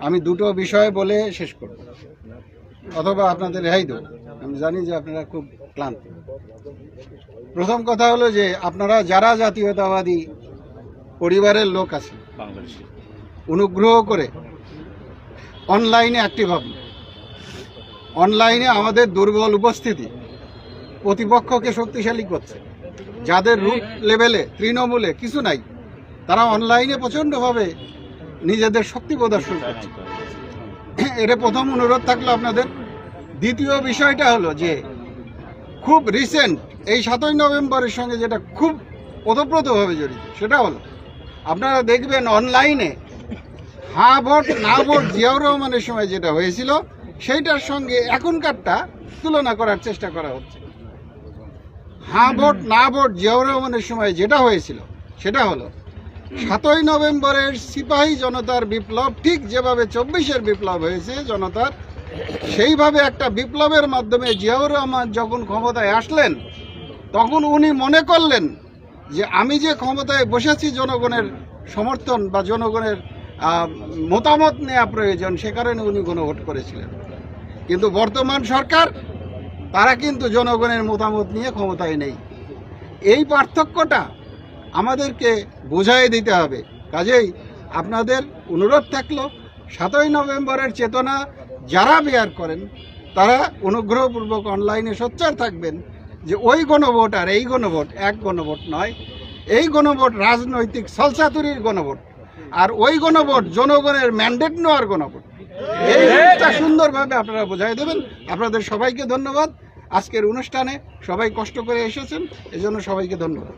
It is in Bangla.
আমি দুটো বিষয় বলে শেষ করব। অথবা আপনাদের রেহাই দেব। আমি জানি যে আপনারা খুব ক্লান্ত। প্রথম কথা হলো যে আপনারা যারা জাতীয়তাবাদী পরিবারের লোক আছেন অনুগ্রহ করে অনলাইনে অ্যাক্টিভ হন। অনলাইনে আমাদের দুর্বল উপস্থিতি প্রতিপক্ষকে শক্তিশালী করছে। যাদের রুট লেভেলে তৃণমূলে কিছু নাই তারা অনলাইনে প্রচণ্ডভাবে নিজেদের শক্তি প্রদর্শন করছে। এটা প্রথম অনুরোধ থাকল আপনাদের। দ্বিতীয় বিষয়টা হলো যে, খুব রিসেন্ট এই সাতই নভেম্বরের সঙ্গে যেটা খুব ওতপ্রোতভাবে জড়িত, সেটা হলো, আপনারা দেখবেন অনলাইনে হা ভোট, না ভোট, জিয়াউর রহমানের সময় যেটা হয়েছিল, সেইটার সঙ্গে এখনকারটা তুলনা করার চেষ্টা করা হচ্ছে। হ্যাঁ ভোট, না ভোট, জিয়াউর রহমানের সময় যেটা হয়েছিল, সেটা হলো সাতই নভেম্বরের সিপাহী জনতার বিপ্লব, ঠিক যেভাবে চব্বিশের বিপ্লব হয়েছে জনতার, সেইভাবে একটা বিপ্লবের মাধ্যমে জিয়াউর রহমান যখন ক্ষমতায় আসলেন, তখন উনি মনে করলেন যে আমি যে ক্ষমতায় বসেছি জনগণের সমর্থন বা জনগণের মতামত নেওয়া প্রয়োজন, সে কারণে উনি গণভোট করেছিলেন। কিন্তু বর্তমান সরকার, তারা কিন্তু জনগণের মতামত নিয়ে ক্ষমতায় নেই। এই পার্থক্যটা আমাদেরকে বোঝাই দিতে হবে। কাজেই আপনাদের অনুরোধ থাকল, সাতই নভেম্বরের চেতনা যারা বেয়ার করেন, তারা অনুগ্রহপূর্বক অনলাইনে সোচ্চার থাকবেন যে ওই গণভোট আর এই গণভোট এক গণভোট নয়। এই গণভোট রাজনৈতিক সলসাতুরির গণভোট আর ওই গণভোট জনগণের ম্যান্ডেট নেওয়ার গণভোট। এইটা সুন্দরভাবে আপনারা বোঝাই দেবেন। আপনাদের সবাইকে ধন্যবাদ। আজকের অনুষ্ঠানে সবাই কষ্ট করে এসেছেন, এজন্য সবাইকে ধন্যবাদ।